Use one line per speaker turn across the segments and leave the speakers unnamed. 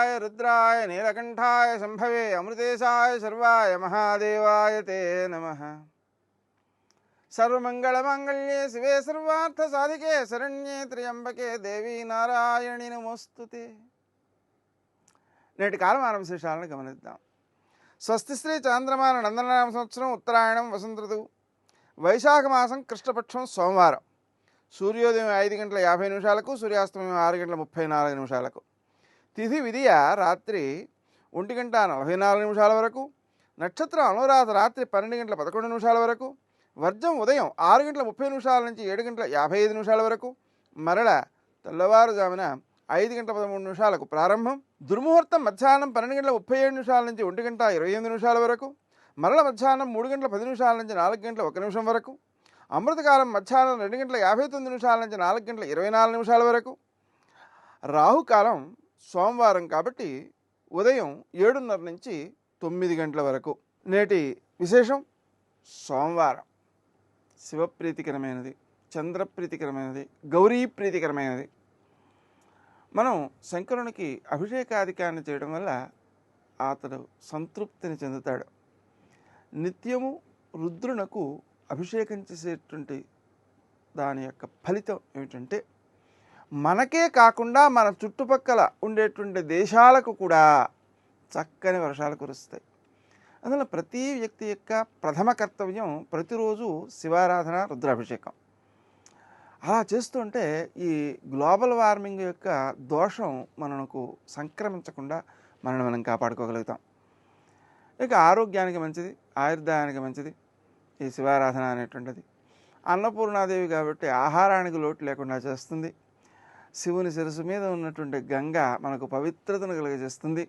రుద్రాయ రుద్రాయ నీలకంఠాయ శంభవే అమృతేశాయ సర్వాయ మహాదేవాయ తే నమ. సర్వమంగళమాంగళ్యే శివే సర్వార్థ సాధికే శరణ్యే త్ర్యంబకే దేవీ నారాయణి నమోస్తుతే. నేటి కాలమాన విశేషాలను గమనిద్దాం. స్వస్తి శ్రీ చాంద్రమాన నందననామ సంవత్సరం ఉత్తరాయణం వసంత ఋతువు వైశాఖ మాసం కృష్ణపక్షం సోమవారం. సూర్యోదయం ఐదు గంటల యాభై నిమిషాలకు సూర్యాస్తమయం ఆరు గంటల ముప్పై నాలుగు నిమిషాలకు. తిథి విధియ రాత్రి ఒంటి గంట నలభై నాలుగు నిమిషాల వరకు నక్షత్రం అనురాధ రాత్రి పన్నెండు గంటల పదకొండు నిమిషాల వరకు వర్జం ఉదయం ఆరు గంటల ముప్పై నిమిషాల నుంచి ఏడు గంటల యాభై ఐదు నిమిషాల వరకు మరల తెల్లవారుజామున ఐదు గంటల పదమూడు నిమిషాలకు ప్రారంభం దుర్ముహూర్తం మధ్యాహ్నం పన్నెండు గంటల ముప్పై ఏడు నిమిషాల నుంచి ఒంటి గంట ఇరవై ఎనిమిది నిమిషాల వరకు మరల మధ్యాహ్నం మూడు గంటల పది నిమిషాల నుంచి నాలుగు గంటల ఒక నిమిషం వరకు అమృతకాలం మధ్యాహ్నం రెండు గంటల యాభై తొమ్మిది నిమిషాల నుంచి నాలుగు గంటల ఇరవై నాలుగు నిమిషాల వరకు రాహుకాలం సోమవారం కాబట్టి ఉదయం ఏడున్నర నుంచి తొమ్మిది గంటల వరకు. నేటి విశేషం సోమవారం. శివప్రీతికరమైనది చంద్రప్రీతికరమైనది గౌరీ ప్రీతికరమైనది మనం శంకరునికి అభిషేకాధికారాన్ని చేయడం వల్ల అతడు సంతృప్తిని చెందుతాడు. నిత్యము రుద్రునకు అభిషేకం చేసేటువంటి దాని యొక్క ఫలితం ఏమిటంటే మనకే కాకుండా మన చుట్టుపక్కల ఉండేటువంటి దేశాలకు కూడా చక్కని వర్షాలు కురుస్తాయి. అందువల్ల ప్రతి వ్యక్తి యొక్క ప్రథమ కర్తవ్యం ప్రతిరోజు శివారాధన రుద్రాభిషేకం. అలా చేస్తుంటే ఈ గ్లోబల్ వార్మింగ్ యొక్క దోషం మనకు సంక్రమించకుండా మనల్ని మనం కాపాడుకోగలుగుతాం. ఇక ఆరోగ్యానికి మంచిది ఆయుర్దాయానికి మంచిది ఈ శివారాధన అనేటువంటిది. అన్నపూర్ణాదేవి కాబట్టి ఆహారానికి లోటు లేకుండా చేస్తుంది. శివుని శిరసు మీద ఉన్నటువంటి గంగ మనకు పవిత్రతను కలుగజేస్తుంది.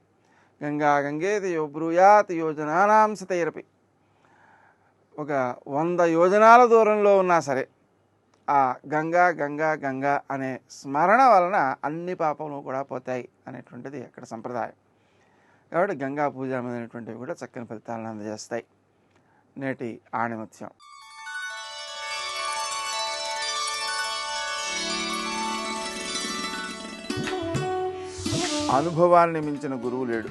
గంగా గంగేతి యో బ్రూయాత్ యోజనానాం సతైరపి. ఒక వంద యోజనాల దూరంలో ఉన్నా సరే ఆ గంగా గంగా గంగా అనే స్మరణ వలన అన్ని పాపములు కూడా పోతాయి అనేటువంటిది అక్కడ సంప్రదాయం. కాబట్టి గంగా పూజ అనేటువంటివి కూడా చక్కని ఫలితాలను అందజేస్తాయి. నేటి ఆణిమత్యం. అనుభవాన్ని మించిన గురువు లేడు.